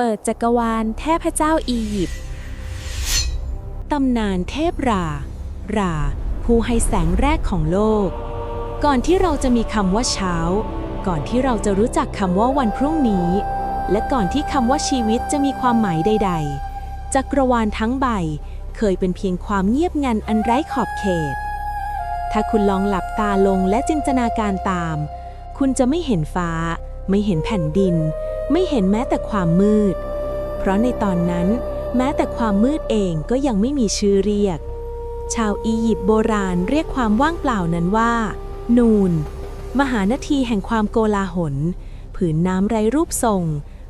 เปิดจักรวาลเทพเจ้าอียิปต์ตำนานเทพรา รา ผู้ให้แสงแรกของโลก ก่อนที่เราจะมีคำว่าเช้า ก่อนที่เราจะรู้จักคำว่าวันพรุ่งนี้ และก่อนที่คำว่าชีวิตจะมีความหมายใด ๆ จักรวาลทั้งใบเคยเป็นเพียงความเงียบงันอันไร้ขอบเขต ถ้าคุณลองหลับตาลงและจินตนาการตาม คุณจะไม่เห็นฟ้า ไม่เห็นแผ่นดิน ไม่เห็นแม้แต่ความมืด เพราะในตอนนั้นแม้แต่ความมืดเองก็ยังไม่มีชื่อเรียก ชาวอียิปต์โบราณเรียกความว่างเปล่านั้นว่า นูน มหานาทีแห่งความโกลาหล ผืนน้ำไร้รูปทรง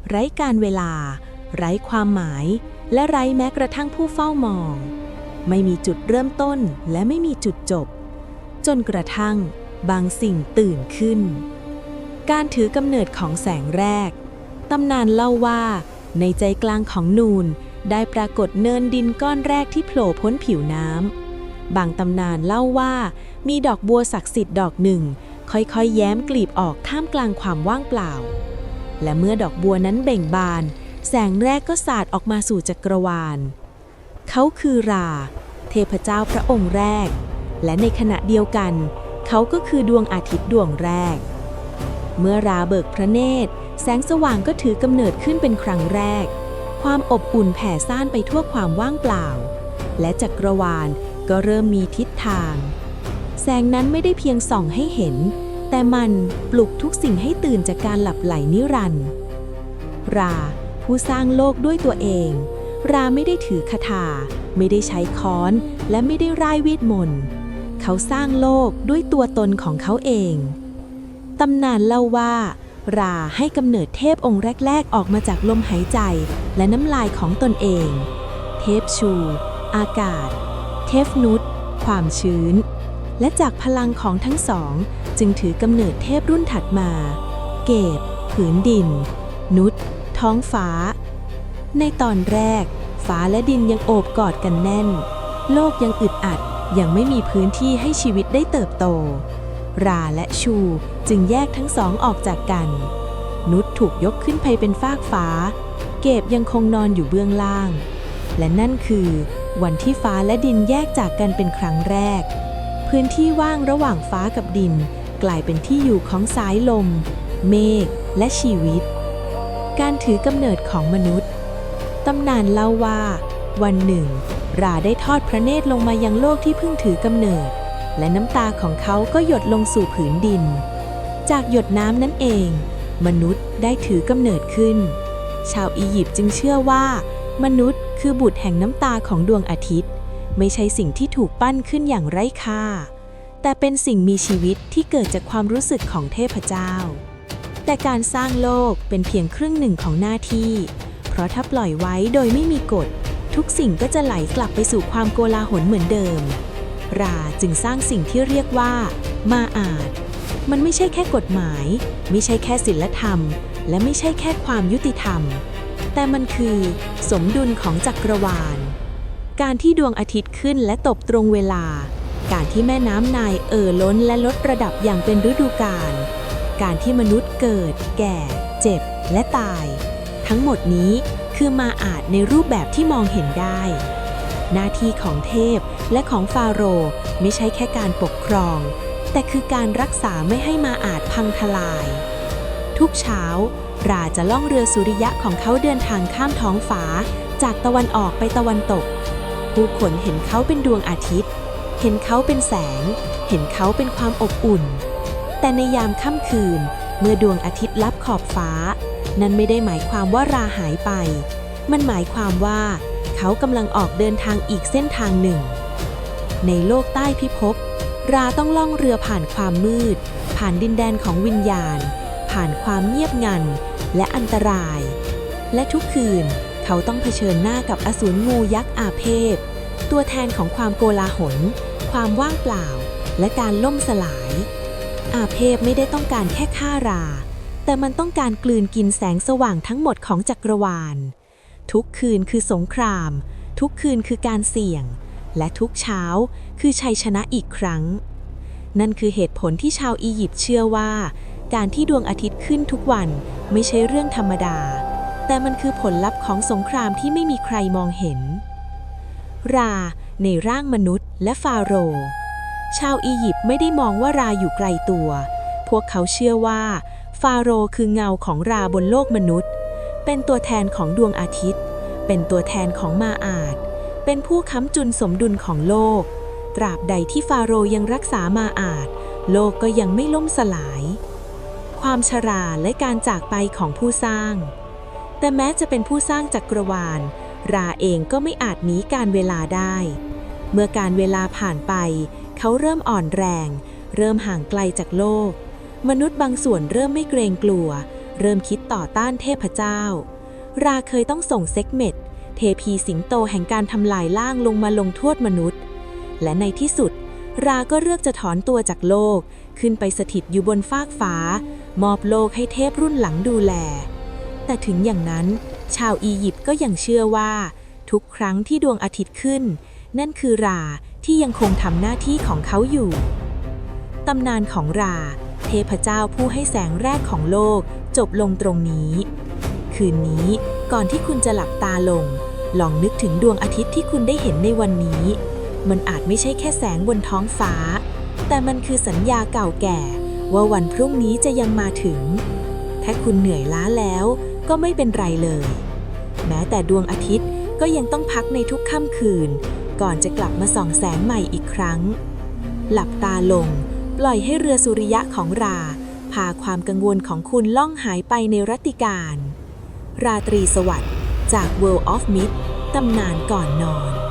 ไร้การเวลา ไร้ความหมาย และไร้แม้กระทั่งผู้เฝ้ามอง ไม่มีจุดเริ่มต้นและไม่มีจุดจบ จนกระทั่งบางสิ่งตื่นขึ้น การถือกำเนิดของแสงแรก ตำนานเล่าว่า ในใจกลางของนูนได้ปรากฏเนินดินก้อนแรกที่โผล่พ้นผิวน้ำ บางตำนานเล่าว่า มีดอกบัวศักดิ์สิทธิ์ดอกหนึ่ง ค่อยๆ แย้มกลีบออกท่ามกลางความว่างเปล่า และเมื่อดอกบัวนั้นเบ่งบาน แสงแรกก็สาดออกมาสู่จักรวาล เขาคือรา เทพเจ้าพระองค์แรก และในขณะเดียวกัน เขาก็คือดวงอาทิตย์ดวงแรก เมื่อราเบิกพระเนตร แสงสว่างก็ถือกำเนิดขึ้นเป็นครั้งแรก ความอบอุ่นแผ่ซ่านไปทั่วความว่างเปล่า และจักรวาลก็เริ่มมีทิศทาง แสงนั้นไม่ได้เพียงส่องให้เห็น แต่มันปลุกทุกสิ่งให้ตื่นจากการหลับไหลนิรันดร์รา ผู้สร้างโลกด้วยตัวเอง ราไม่ได้ถือคาถา ไม่ได้ใช้ค้อน และไม่ได้ร่ายเวทมนต์ เขาสร้างโลกด้วยตัวตนของเขาเอง ตำนานเล่าว่า ราให้กำเนิดเทพองค์แรก ๆ ออกมาจากลมหายใจและน้ำลายของตนเอง เทพชู อากาศ เทพนุษความชื้น และจากพลังของทั้งสอง จึงถือกำเนิดเทพรุ่นถัดมา เกตผืนดิน นุษท้องฟ้า ในตอนแรก ฟ้าและดินยังโอบกอดกันแน่น โลกยังอึดอัดยังไม่มีพื้นที่ให้ชีวิตได้เติบโต ราและชูจึงแยกทั้งสองออกจากกัน นุชถูกยกขึ้นไปเป็นฟากฟ้า เกบยังคงนอนอยู่เบื้องล่าง และนั่นคือวันที่ฟ้าและดินแยกจากกันเป็นครั้งแรก พื้นที่ว่างระหว่างฟ้ากับดิน กลายเป็นที่อยู่ของสายลม เมฆและชีวิต การถือกำเนิดของมนุษย์ตำนานเล่าว่า วันหนึ่ง ราได้ทอดพระเนตรลงมายังโลกที่เพิ่งถือกำเนิด และน้ำตาของเขาก็หยดลงสู่ผืนดิน จากหยดน้ำนั้นเอง มนุษย์ได้ถือกำเนิดขึ้น ชาวอียิปต์จึงเชื่อว่า มนุษย์คือบุตรแห่งน้ำตาของดวงอาทิตย์ ไม่ใช่สิ่งที่ถูกปั้นขึ้นอย่างไร้ค่า แต่เป็นสิ่งมีชีวิตที่เกิดจากความรู้สึกของเทพเจ้า แต่การสร้างโลกเป็นเพียงครึ่งหนึ่งของหน้าที่ เพราะถ้าปล่อยไว้โดยไม่มีกฎ ทุกสิ่งก็จะไหลกลับไปสู่ความโกลาหลเหมือนเดิม ราจึงสร้างสิ่งที่เรียกว่า มาอาจ มันไม่ใช่แค่กฎหมาย ไม่ใช่แค่ศีลธรรม และไม่ใช่แค่ความยุติธรรม แต่มันคือ สมดุลของจักรวาล การที่ดวงอาทิตย์ขึ้นและตกตรงเวลา การที่แม่น้ำนายเอ่อล้นและลดระดับอย่างเป็นฤดูกาล การที่มนุษย์เกิด แก่ เจ็บ และตาย ทั้งหมดนี้คือมาอาจในรูปแบบที่มองเห็นได้ หน้าที่ของเทพและของฟาโรห์ไม่ใช่แค่การปกครอง แต่คือการรักษาไม่ให้มาอาจพังทลาย ทุกเช้า ราจะล่องเรือสุริยะของเขาเดินทางข้ามท้องฟ้า จากตะวันออกไปตะวันตก ผู้คนเห็นเขาเป็นดวงอาทิตย์ เห็นเขาเป็นแสง เห็นเขาเป็นความอบอุ่น แต่ในยามค่ำคืน เมื่อดวงอาทิตย์ลับขอบฟ้า นั้นไม่ได้หมายความว่าราหายไป มันหมายความว่า เขากำลังออกเดินทางอีกเส้นทางหนึ่ง ในโลกใต้พิภพ ราต้องล่องเรือผ่านความมืด ผ่านดินแดนของวิญญาณ ผ่านความเงียบงัน และอันตราย และทุกคืนเขาต้องเผชิญหน้ากับอสูรงูยักษ์อาเพศตัวแทนของความโกลาหล ความว่างเปล่า และการล่มสลาย อาเพศไม่ได้ต้องการแค่ฆ่ารา แต่มันต้องการกลืนกินแสงสว่างทั้งหมดของจักรวาล ทุกคืนคือสงคราม ทุกคืนคือการเสี่ยง และทุกเช้าคือชัยชนะอีกครั้ง นั่นคือเหตุผลที่ชาวอียิปต์เชื่อว่า การที่ดวงอาทิตย์ขึ้นทุกวันไม่ใช่เรื่องธรรมดา แต่มันคือผลลัพธ์ของสงครามที่ไม่มีใครมองเห็น ราในร่างมนุษย์และฟาโรห์ชาวอียิปต์ไม่ได้มองว่าราอยู่ไกลตัว พวกเขาเชื่อว่า ฟาโรห์คือเงาของราบนโลกมนุษย์ เป็นตัวแทนของดวงอาทิตย์ เป็นตัวแทนของมาอาด เป็นผู้ค้ำจุนสมดุลของโลก ตราบใดที่ฟาโรห์ยังรักษามาอาด โลกก็ยังไม่ล่มสลาย ความชราและการจากไปของผู้สร้าง แต่แม้จะเป็นผู้สร้างจักรวาล ราเองก็ไม่อาจหนีการเวลาได้ เมื่อการเวลาผ่านไป เขาเริ่มอ่อนแรง เริ่มห่างไกลจากโลก มนุษย์บางส่วนเริ่มไม่เกรงกลัว เริ่มคิดต่อต้านเทพเจ้า ราเคยต้องส่งเซ็กเมตเทพีสิงโตแห่งการทำลายล่างลงมาลงโทษมนุษย์ และในที่สุด ราก็เลือกจะถอนตัวจากโลก ขึ้นไปสถิตอยู่บนฟากฟ้า มอบโลกให้เทพรุ่นหลังดูแล แต่ถึงอย่างนั้น ชาวอียิปต์ก็ยังเชื่อว่า ทุกครั้งที่ดวงอาทิตย์ขึ้น นั่นคือราที่ยังคงทำหน้าที่ของเขาอยู่ ตำนานของรา เทพเจ้าผู้ให้แสงแรกของโลกจบลงตรงนี้ คืนนี้ก่อนที่คุณจะหลับตาลง ลองนึกถึงดวงอาทิตย์ที่คุณได้เห็นในวันนี้ มันอาจไม่ใช่แค่แสงบนท้องฟ้า แต่มันคือสัญญาเก่าแก่ ว่าวันพรุ่งนี้จะยังมาถึง ถ้าคุณเหนื่อยล้าแล้ว ก็ไม่เป็นไรเลย แม้แต่ดวงอาทิตย์ก็ยังต้องพักในทุกค่ำคืน ก่อนจะกลับมาส่องแสงใหม่อีกครั้ง หลับตาลง ปล่อยให้เรือสุริยะของรา พาความกังวลของคุณล่องหายไปในรัตติการ ราตรีสวัสดิ์จาก World of Myth ตำนานก่อนนอน